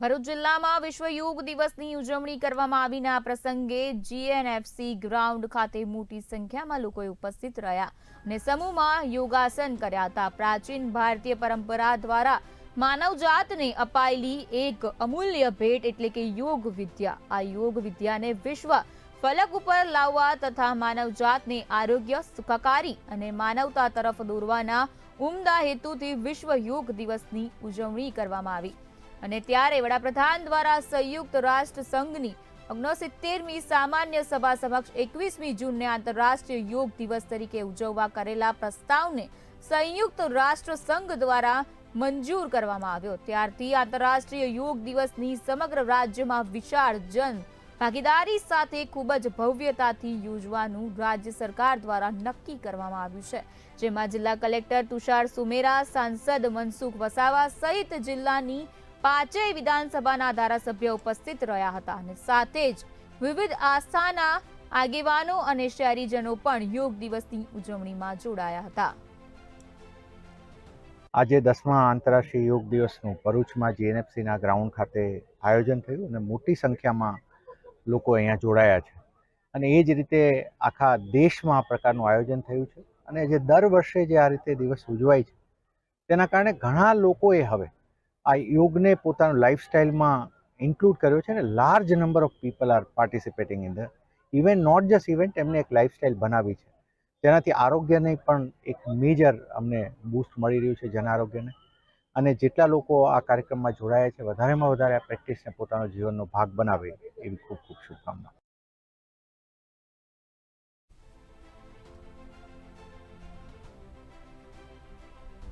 ભરૂચ જિલ્લામાં વિશ્વ યોગ દિવસની ઉજવણી કરવામાં આવીને આ પ્રસંગે જીએનએફસી ગ્રાઉન્ડ ખાતે મોટી સંખ્યામાં લોકોએ ઉપસ્થિત રહ્યા અને સમૂહમાં યોગાસન કર્યા હતા. પ્રાચીન ભારતીય પરંપરા દ્વારા માનવજાતને અપાયેલી એક અમૂલ્ય ભેટ એટલે કે યોગ વિદ્યા. આ યોગ વિદ્યાને વિશ્વ ફલક ઉપર લાવવા તથા માનવજાતને આરોગ્ય સુખાકારી અને માનવતા તરફ દોરવાના ઉમદા હેતુથી વિશ્વ યોગ દિવસની ઉજવણી કરવામાં આવી. અને ત્યારે વડાપ્રધાન દ્વારા સંયુક્ત રાષ્ટ્ર સંઘની ઓગણસિત્તેરમી સામાન્ય સભા સમક્ષ એકવીસમી જૂનને આંતરરાષ્ટ્રીય યોગ દિવસ તરીકે ઉજવવા કરેલા પ્રસ્તાવને સંયુક્ત રાષ્ટ્ર સંઘ દ્વારા મંજૂર કરવામાં આવ્યો. ત્યારથી આંતરરાષ્ટ્રીય યોગ દિવસની સમગ્ર રાજ્યમાં વિશાળ જન ભાગીદારી સાથે ખૂબ જ ભવ્યતાથી યોજવાનું રાજ્ય સરકાર દ્વારા નક્કી કરવામાં આવ્યું છે. જેમાં જિલ્લા કલેક્ટર તુષાર સુમેરા, સાંસદ મનસુખ વસાવા સહિત જિલ્લાની પાંચેય વિધાનસભાના ધારાસભ્ય ઉપસ્થિત રહ્યા હતા અને સાથે જ વિવિધ આસ્થાના આગેવાનો અને શહેરીજનો પણ યોગ દિવસની ઉજવણીમાં જોડાયા હતા. આજે દસમા આંતરરાષ્ટ્રીય યોગ દિવસનું ભરૂચમાં જીએનએફસીના ગ્રાઉન્ડ ખાતે આયોજન થયું અને મોટી સંખ્યામાં લોકો અહીંયા જોડાયા છે. અને એ જ રીતે આખા દેશમાં આ પ્રકારનું આયોજન થયું છે. અને જે દર વર્ષે જે આ રીતે દિવસ ઉજવાય છે, તેના કારણે ઘણા લોકોએ હવે આ યોગને પોતાનું લાઈફસ્ટાઈલમાં ઇન્ક્લુડ કર્યો છે અને large number of people are participating in the event not just event એમને એક લાઈફસ્ટાઈલ બનાવી છે. તેનાથી આરોગ્યને પણ એક મેજર અમને બૂસ્ટ મળી રહ્યું છે જન આરોગ્યને અને જેટલા લોકો આ કાર્યક્રમમાં જોડાયા છે, વધારેમાં વધારે આ પ્રેક્ટિસને પોતાનો જીવનનો ભાગ બનાવે એવી ખૂબ ખૂબ શુભકામના.